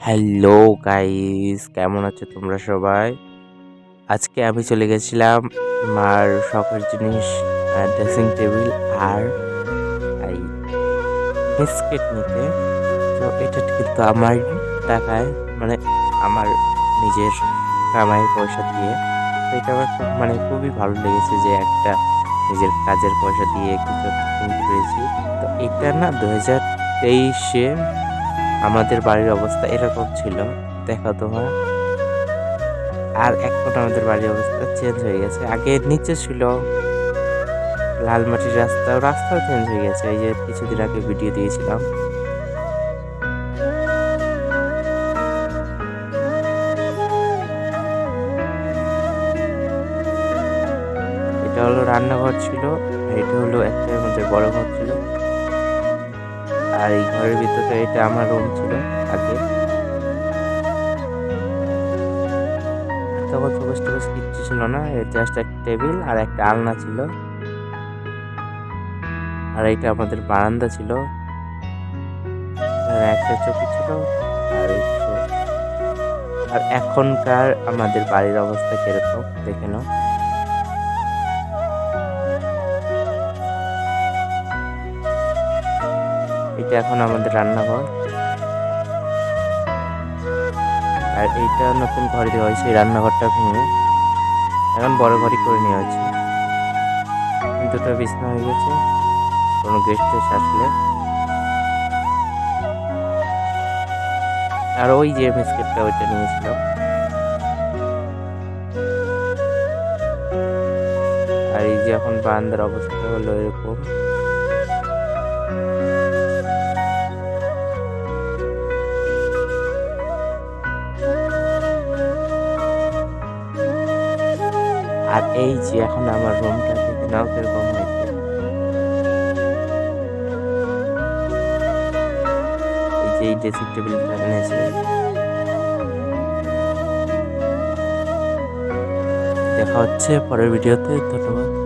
Hello guys, কেমন আছো তোমরা সবাই? আজকে আমি চলে গেছিলাম মার শখের জিনিস ড্রেসিং টেবিল আর এই বিস্কিট নিতে। তো এটা কিন্তু আমার টাকায় মানে আমার নিজের কামাইয়ের পয়সা দিয়ে। তো এটা আমার মানে খুবই ভালো লেগেছে যে একটা নিজের কাজের পয়সা দিয়ে কিছু কিনতে তো এটা না দু হাজার তেইশে আমাদের বাড়ির অবস্থা এরকম ছিল। দেখো তোমার। আর এখন আমাদের বাড়ির অবস্থা চেঞ্জ হয়ে গেছে। আগে নিচে ছিল লাল মাটির রাস্তা, রাস্তাও চেঞ্জ হয়ে গেছে। এই যে কিছুদিন আগে ভিডিও দিয়েছিলাম। এটা হলো রান্নাঘর ছিল এটা হলো একটা আমাদের বড় ঘর ছিল। আর এই ঘরের ভিতরে এটা আমার রুম ছিল আগে। তখন ফোকাস টোকাস কিচ্ছু ছিল না জাস্ট একটা টেবিল আর একটা আলনা ছিল। আর এটা আমাদের বারান্দা ছিল। একটা চৌকি ছিল আর আর এখনকার আমাদের বাড়ির অবস্থা কীরকম? দেখে নাও। এটা এখন আমাদের রান্নাঘর। আর এইটা নতুন ঘরে দেওয়া হয়েছে, এই রান্নাঘরটা ভেঙে। এখন বড় ঘরই করে নেওয়া হয়েছে। দুটো বিছনা হয়ে গেছে, কোনো গেস্ট এসে আসলে। আর ওই যে বিস্কিটটা ওইটা নিয়েছিল আর এই যে এখন বারান্দার অবস্থা হলো এরকম। আর এই যে এখন আমার রুমটা থেকে নাও কীরকম হয়েছে। এই যে এই ড্রেসিং টেবিলটা এনেছে দেখা হচ্ছে পরের ভিডিওতে, ধন্যবাদ।